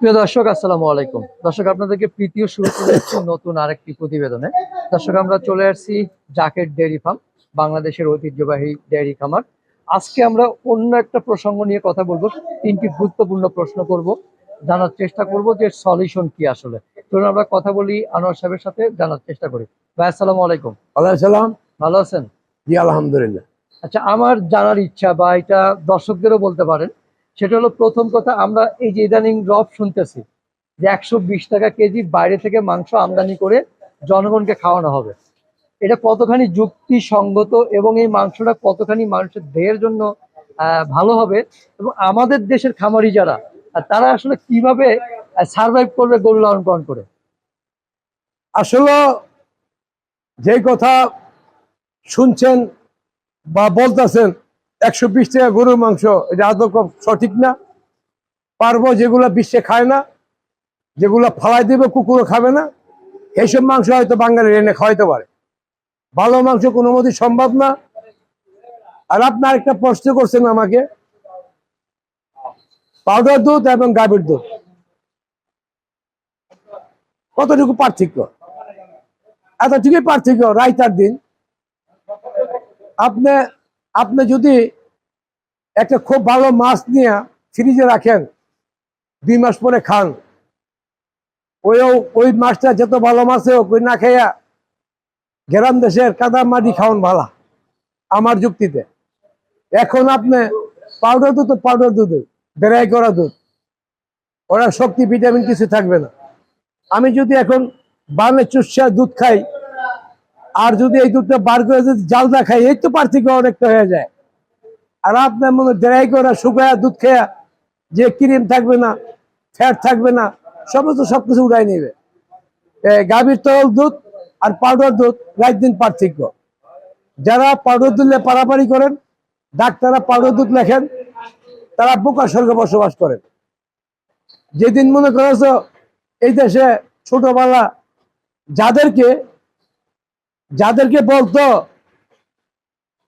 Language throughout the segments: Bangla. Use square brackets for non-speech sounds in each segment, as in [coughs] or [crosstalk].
প্রিয় দর্শক আসসালামু আলাইকুম। দর্শক আপনাদেরকে প্রীতীয় শুরু করে নতুন আরেকটি প্রতিবেদনে। দর্শক আমরা চলে আসছি জাকেট ডেয়ারি ফার্ম বাংলাদেশের ঐতিহ্যবাহী ডেয়ারি খামার। আজকে আমরা অন্য একটা প্রসঙ্গ নিয়ে কথা বলব তিনটি গুরুত্বপূর্ণ প্রশ্ন করব জানার চেষ্টা করব যে সলিউশন কি আসলে। চলুন আমরা কথা বলি আনোয়ার সাহেবের সাথে জানার চেষ্টা করি। ভাই আসসালামু আলাইকুম। সালাম। ভালো আছেন? জি আলহামদুলিল্লাহ। আচ্ছা আমার জানার ইচ্ছা বা এটা দর্শকদেরও বলতে পারেন সেটা হলো প্রথম কথা, আমরা এই যে ইদানিং রব শুনতেছি যে একশো বিশ টাকা কেজি বাইরে থেকে মাংস আমদানি করে জনগণকে খাওয়ানো হবে। এটা কতখানি যুক্তিসঙ্গত এবং এই মাংসটা কতখানি মানুষের দেহের জন্য ভালো হবে এবং আমাদের দেশের খামারি যারা তারা আসলে কীভাবে সার্ভাইভ করবে গরু লালন পালন করে? আসলে যে কথা শুনছেন বা বলতেছেন একশো বিশ টাকা গরুর মাংস, এটা আদৌ সঠিক না। পারব যেগুলো বিশ্বে খায় না, যেগুলো ফালাই দেবে, কুকুরও খাবে না। এইসব মাংস হয়তো বাঙালি এনে খাওয়াইতে পারে। ভালো মাংস কোনো মতেই সম্ভব না। আর আপনার একটা প্রশ্ন করছেন আমাকে। পাউডার দুধ এবং গাভীর দুধ। কতটুকু পার্থক্য? এতটুকুই পার্থক্য, রাইতার দিন। আপনি আপনি যদি একটা খুব ভালো মাছ নিয়ে ফ্রিজে রাখেন, দুই মাস পরে খান। ওই ওই মাছটা যত ভালো মাছ হোক, ওই না খাইয়া গ্রাম দেশের কাদা মাটি খাওয়ান ভালো, আমার যুক্তিতে। এখন আপনি পাউডার দুধ পাউডার দুধ বেড়াই করা দুধ, ওরা শক্তি ভিটামিন কিছু থাকবে না। আমি যদি এখন বানে চুষা দুধ খাই, আর যদি এই দুধটা বার করে যদি জালদা খাই, এই তো পার্থক্য অনেকটা হয়ে যায়। আর আপনার মনে ড্রাই করা, শুকায়া দুধ খেয়া, যে ক্রিম থাকবে না, ফ্যাট থাকবে না, সমস্ত সবকিছু উড়াই নেবে। গাভীর তরল দুধ আর পাউডার দুধ রাত দিন পার্থক্য। যারা পাউডার দুধে পারাপারি করেন, ডাক্তাররা পাউডার দুধ লেখেন, তারা বোকা স্বর্গে বসবাস করেন। যেদিন মনে করেছ এই দেশে ছোটবেলা যাদেরকে যাদেরকে বলতো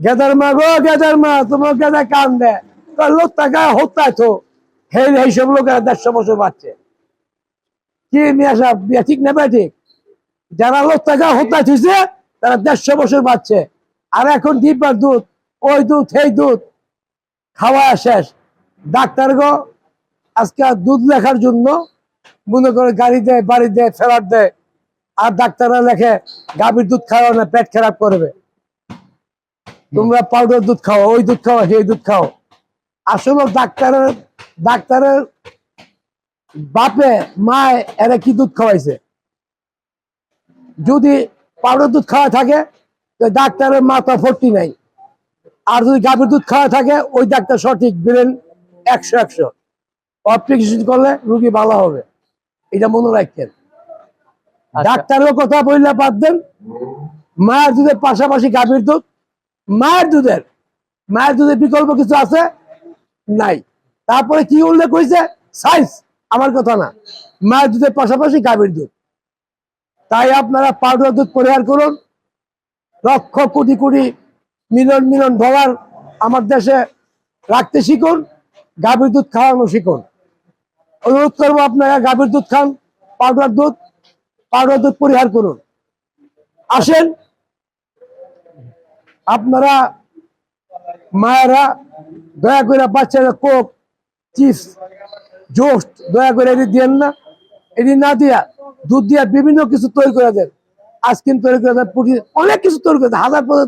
গেদার মা গো, গেদার মা, তোমার গেদা কান দেয় লোক টাকা হত্যা তো। হে এইসব লোক দেড়শো বছর বাচ্চে কি মিয়া ঠিক না ভাই ঠিক? যারা লোক টাকা হত্যা থুইছে তারা দেড়শো বছর বাচ্চে আর এখন ডিব্বার দুধ, ওই দুধ এই দুধ খাওয়া শেষ। ডাক্তার গো, আজকে দুধ লেখার জন্য মনে করে গাড়ি দেয়, বাড়ি দেয় ফেরার দেয়। আর ডাক্তাররা লেখে, গাভীর দুধ খাওয়া না পেট খারাপ করবে। তোমরা পাউডার দুধ খাও ওই দুধ খাও সেই দুধ খাও। আসলে ডাক্তারের ডাক্তারের বাপে মায় এরা কি দুধ খাওয়াইছে? যদি পাউডার দুধ খাওয়া থাকে তো ডাক্তারের মাথা ফর্তি নাই। আর যদি গাভীর দুধ খাওয়া থাকে ওই ডাক্তার সঠিক ব্রেন একশো একশো। অপারেশন করলে রুগী ভালো হবে। এটা মনে রাখতেন আচ্ছা। ডাক্তারের কথা বললে বাদ দেন। মায়ের দুধের পাশাপাশি গাভীর দুধ মায়ের দুধের। মায়ের দুধের বিকল্প কিছু আছে? নাই। তারপরে কি উল্লেখ হয়েছে সাইজ। আমার কথা না। মায়ের দুধের পাশাপাশি গাভীর দুধ। তাই আপনারা পাউডার দুধ পরিহার করুন। লক্ষ কোটি কোটি মিলন মিলন ডলার আমার দেশে রাখতে শিখুন, গাভীর দুধ খাওয়ানো শিখুন। অনুরোধ করব আপনারা গাভীর দুধ খান, পাউডার দুধ পাউডার দুধ পরিহার করুন। আসেন আপনারা, মায়েরা, দয়া করে বাচ্চারা কোক, চিপস, জোস্ট, দয়া করে এটি দিয়েন না। এটি না দিয়া, দুধ দিয়া বিভিন্ন কিছু তৈরি করে দেন। আইসক্রিম তৈরি করে দেন, পুটি, অনেক কিছু তৈরি করে দেন। হাজার পদ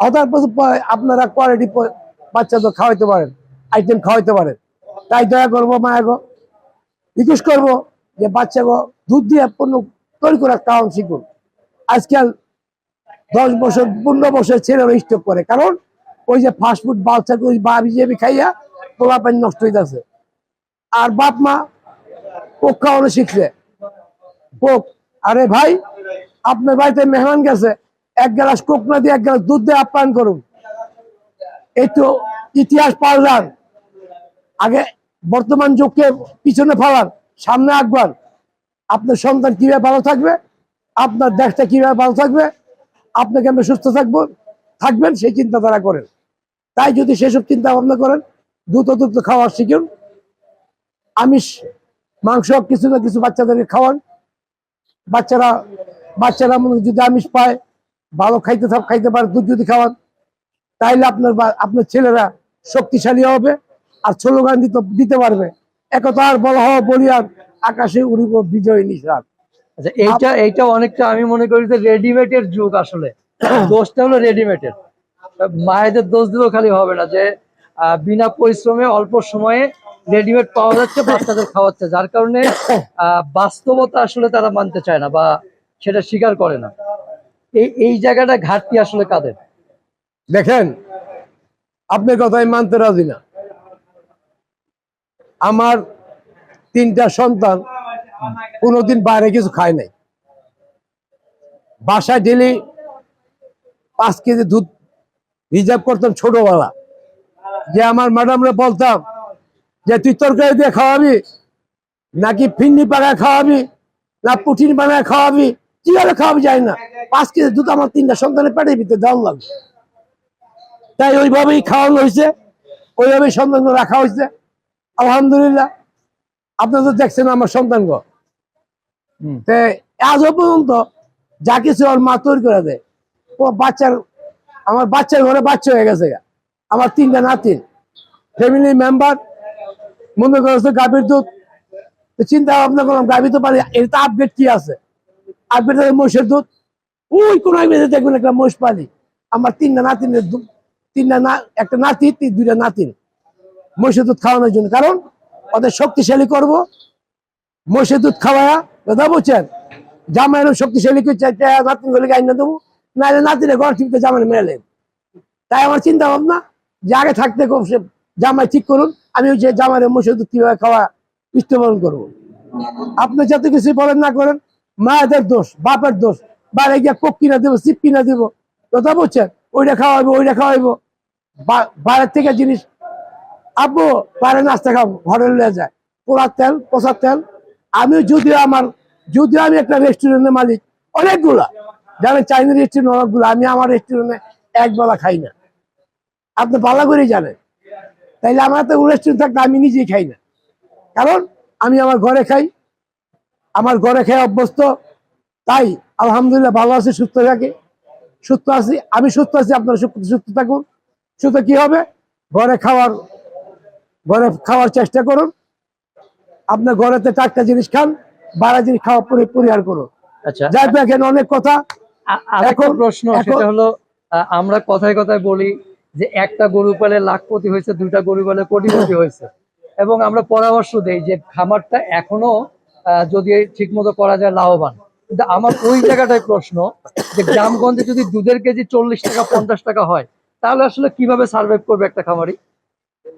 হাজার পদ আপনারা কোয়ালিটি বাচ্চাদের খাওয়াইতে পারেন আইটেম খাওয়াইতে পারেন। তাই দয়া করব মায়া গো রিকোয়েস্ট করব যে বাচ্চা গো দুধ দিয়ে পণ্য তৈরি করার কারণ শিখুন। আজকাল দশ বছর, পনেরো বছর ছেলেরা স্টক করে। কারণ ওই যে ফাস্টফুড বাচ্চা ওই বা বিজেপি খাইয়া পোলা পানি নষ্ট হইতেছে। আর বাপ মা কোক খাওয়ানো শিখছে। কোক আরে ভাই, আপনার বাড়িতে মেহমান গেছে, এক গ্লাস কোক না দিয়ে এক গ্লাস দুধ দিয়ে আপ্যায়ন করুন। এই তো ইতিহাস পাল্টান আগে বর্তমান যুগকে পিছনে ফালান সামনে আঁকবান আপনার সন্তান কীভাবে ভালো থাকবে? আপনার দেশটা কীভাবে ভালো থাকবে? আপনাকে আমি সুস্থ থাকব, থাকবেন, সেই চিন্তা তারা করেন। তাই যদি সেসব চিন্তা ভাবনা করেন, দ্রুত দ্রুত খাওয়া শিখুন। আমিষ, মাংস, কিছু না কিছু বাচ্চাদেরকে খাওয়ান। বাচ্চারা বাচ্চারা যদি আমিষ পায়, ভালো খাইতে সব খাইতে পারে, দুধ যদি খাওয়ান, তাইলে আপনার আপনার ছেলেরা শক্তিশালী হবে আর স্লোগান দিতে দিতে পারবে। একতার বলা হওয়া বলিয়ান আকাশে উড়িব বিজয় নিশান। আচ্ছা এইটা এইটা অনেকটা আমি মনে করি যে রেডিমেডের যুগ আসলে। [coughs] দোষটা হলো রেডিমেডের মায়েদের দোষ দিলেও খালি হবে না যে বিনা পরিশ্রমে অল্প সময়ে রেডিমেড পাওয়া যাচ্ছে বাচ্চাদের খাওয়াচ্ছে যার কারণে [coughs] বাস্তবতা আসলে তারা মানতে চায় না বা সেটা স্বীকার করে না। এই এই জায়গাটা ঘাটতি আসলে কাদের? দেখেন আপনার কথাই মানতে রাজি না। আমার তিনটা সন্তান কোনোদিন বাইরে কিছু খায় নাই। বাসায় ডেলি পাঁচ কেজি দুধ রিজার্ভ করতাম ছোটবেলা। যে আমার ম্যাডামরা বলতাম যে, তুই তরকারি দিয়ে খাওয়াবি? নাকি ফিন্নি পাকায় খাওয়াবি? না পুটিন বানায় খাওয়াবি? কীভাবে খাওয়াবি যায় না। পাঁচ কেজি দুধ আমার তিনটা সন্তানের পেটের ভিতরে দেওয়া লাগবে। তাই ওইভাবেই খাওয়ানো হয়েছে, ওইভাবেই সন্তান রাখা হয়েছে। আলহামদুলিল্লাহ। আপনারা তো দেখছেন আমার সন্তানগো হুম। আজও পর্যন্ত যা কিছু ওর মা তৈরি করে দেয় ও বাচ্চার আমার বাচ্চার ঘরে বাচ্চা হয়ে গেছে আমার তিনটা নাতিন ফ্যামিলি মেম্বার মনে করেছে গাভীর দুধ। চিন্তা ভাবনা করলাম গাভী তো পারি এর তো আপডেট কি আছে? আপডেট মহিষের দুধ। ওই কোন দেখবেন একটা মহিষ পালি। আমার তিনটা নাতিনের তিনটা না একটা নাতি দুইটা নাতিন মহিষের দুধ খাওয়ানোর জন্য। কারণ ওদের শক্তিশালী করব। মহিষের দুধ খাওয়ায়া, দাদা বলছেন জামাইয়ের শক্তিশালী করে চারটা নাতিন গুলি না দেবো। নাহলে নাতিনে ঘর ঠিক জামাই মেলে। তাই আমার চিন্তা ভাবনা যে আগে থাকতে জামাই ঠিক করুন, আমি ওই যে জামাইয়ের মহিষের দুধ কীভাবে খাওয়া ইষ্টবরণ করব। আপনি যত কিছু বলেন না করেন, মায়েদের দোষ, বাপের দোষ বাইরে গিয়ে কোক কিনা দেবো, সিপ কিনা দেবো। কথা বলছেন ওইটা খাওয়াইবো ওইটা খাওয়াইবো। বাইরের থেকে জিনিস আব্বু, বাইরে নাস্তা খাব ঘরে নিয়ে যায়। পোড়ার তেল, পচার তেল। আমি যদিও আমার যদিও আমি একটা রেস্টুরেন্টের মালিক, অনেকগুলা। জানেন চাইনিজ রেস্টুরেন্ট অনেকগুলো, আমি আমার রেস্টুরেন্টে এক বেলা খাই না। আপনি ভালো করেই জানেন। তাইলে আমার তো রেস্টুরেন্ট থাকতে আমি নিজেই খাই না। কারণ আমি আমার ঘরে খাই, আমার ঘরে খেয়ে অভ্যস্ত। তাই আলহামদুলিল্লাহ ভালো আছি, সুস্থ থাকে। সুস্থ আছি, আমি সুস্থ আছি, আপনারা সুস্থ থাকুন। সুস্থ কি হবে? ঘরে খাওয়ার ঘরে খাওয়ার চেষ্টা করুন। আপনার ঘরেতে টাটকা জিনিস খান বাড়া জিনিস খাওয়া পরি- পরিহার করুন। আচ্ছা। যাই দেখেন অনেক কথা। এখন- প্রশ্ন সেটা হলো আমরা কথায় কথায় বলি যে একটা গরু পালে লাখপতি হয়েছে দুইটা গরু পালে কোটিপতি হয়েছে। এবং আমরা পরামর্শ দেই যে খামারটা এখনও যদি ঠিক মতো করা যায় লাভবান। কিন্তু আমার ওই জায়গাটায় প্রশ্ন যে গ্রামগঞ্জে যদি দুধের কেজি চল্লিশ টাকা পঞ্চাশ টাকা হয় তাহলে আসলে কীভাবে সার্ভাইভ করবে একটা খামারি?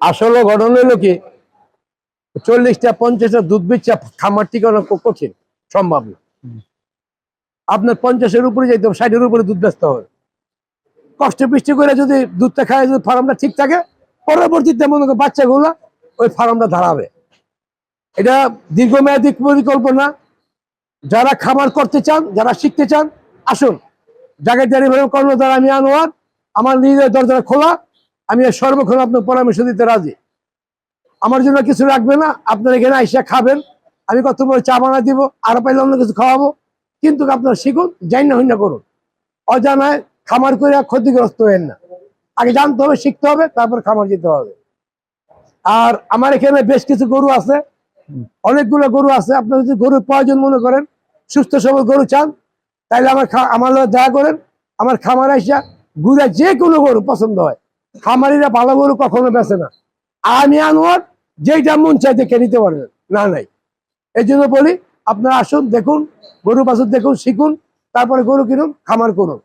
আসলে ঘটনা হলো কি? চল্লিশটা, পঞ্চাশটা দুধ বেচা খামার খুব কঠিন, সম্ভব না। আপনার পঞ্চাশের উপরে হবে, ষাটের উপরে দুধ বেচতে হবে। কষ্ট বৃষ্টি করে যদি দুধটা খায়, যদি ফার্মটা ঠিক থাকে, পরবর্তীতে মনে করো বাচ্চাগুলো ওই ফার্মটা দাঁড়াবে এটা দীর্ঘমেয়াদী পরিকল্পনা। যারা খামার করতে চান, যারা শিখতে চান, আসুন। জায়গায় ভাবে কর্মদ্বারা আমি আনোয়ার, আমার নিজের দরজা খোলা। আমি সর্বক্ষণ আপনার পরামর্শ দিতে রাজি। আমার জন্য কিছু রাখবে না, আপনার এখানে আইসা খাবেন, আমি কত বড় চা বানা দিব, আর পাইলে অন্য কিছু খাওয়াবো। কিন্তু আপনার শিখুন যাই না হইনা করুন। অজানায় খামার করে ক্ষতিগ্রস্ত হবেন না। আগে জানতে হবে, শিখতে হবে, তারপর খামার যেতে হবে। আর আমার এখানে বেশ কিছু গরু আছে, অনেকগুলো গরু আছে, আপনার যদি গরুর প্রয়োজন মনে করেন, সুস্থ সবল গরু চান, তাইলে আমার আমার দেখা করেন, আমার খামার আইসা ঘুরে যে কোনো গরু পছন্দ হয়। খামারিরা ভালো গরু কখনো বেচে না। আমি আনোয়ার, যেইটা মন চাই দেখে নিতে পারবেন না, নাই। এই জন্য বলি, আপনারা আসুন, দেখুন, গরু বাছুর দেখুন, শিখুন, তারপরে গরু কিনুন, খামার করুন।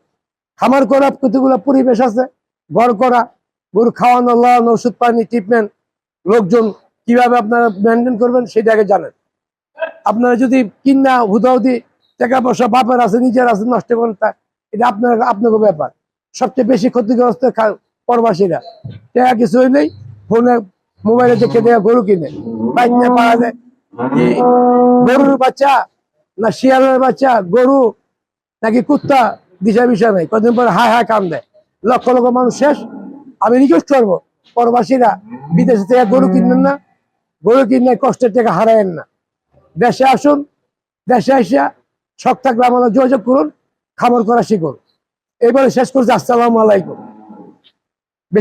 খামার করা কতগুলো পরিবেশ আছে? ঘর করা, গরু খাওয়ানো, লাওয়ানো, ওষুধ পানি ট্রিটমেন্ট লোকজন কীভাবে আপনারা মেনটেন করবেন সেটা আগে জানেন। আপনারা যদি কিনা, হুদাহুদি টাকা পয়সা বাপের আছে, নিজের আছে, নষ্ট করেন তা, এটা আপনার, আপনাকে ব্যাপার। সবচেয়ে বেশি ক্ষতিগ্রস্ত প্রবাসীরা। টাকা কিছু নেই, ফোনে, মোবাইলে দেখে দেয়া গরু কিনে। বাইক পাওয়া যায়। গরুর বাচ্চা না শিয়ালের বাচ্চা, গরু নাকি কুত্তা দিশা বিষয় নেই। কদিন পরে হায় হায় কাম দেয় লক্ষ লক্ষ মানুষ শেষ। আমি রিকোয়েস্ট করব, প্রবাসীরা বিদেশে থেকে গরু কিনবেন না। গরু কিনে কষ্টের টাকা হারায়েন না। দেশে আসুন, দেশে এসে শখ থাকলে আমাদের যোগাযোগ করুন খাবার করা শিখুন। এবারে শেষ করছি। আসসালামু আলাইকুম।